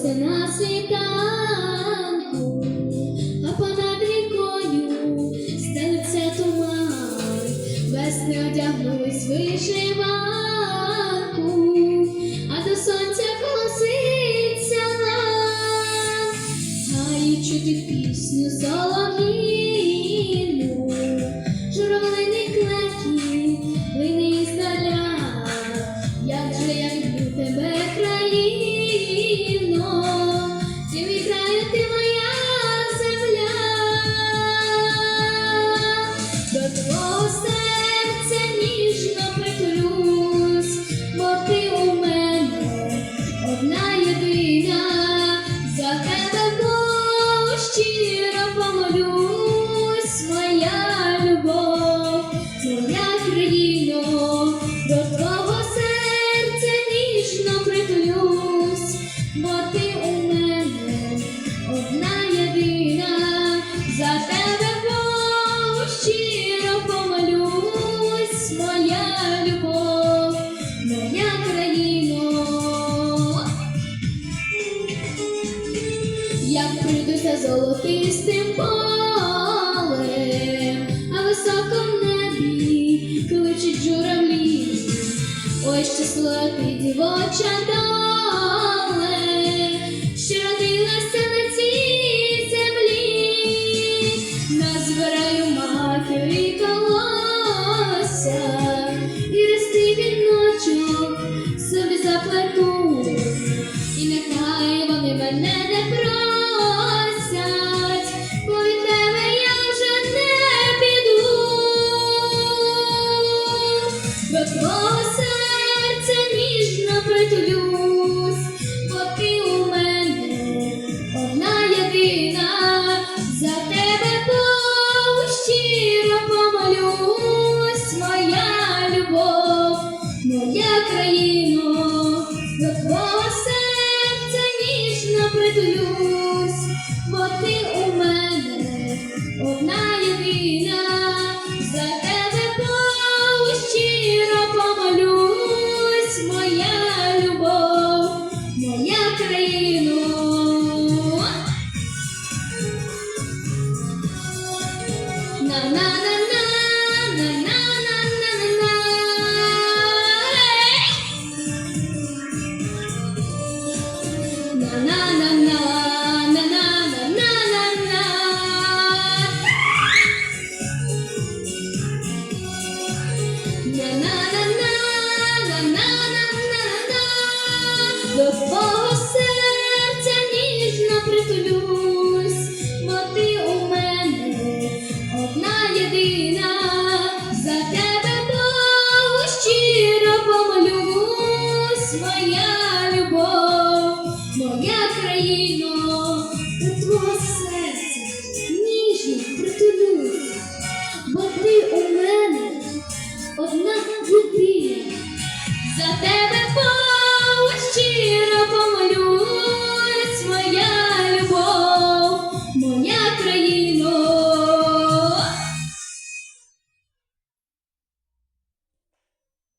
сонце на світанку, а понад вікою стелиться туман, весни одягнулись вишиванку, а до сонця колоситься нас, гаючи пісню. щиро помолюсь, моя любов, моя країно. Як прийдуся золотистим полем, а високо в небі журавлі, ой, щаслива ти дівоча. banana pro злюсь, бо ти у мене одна. мого серця, ніжно притулю, бо ти у мене одна дитина. За те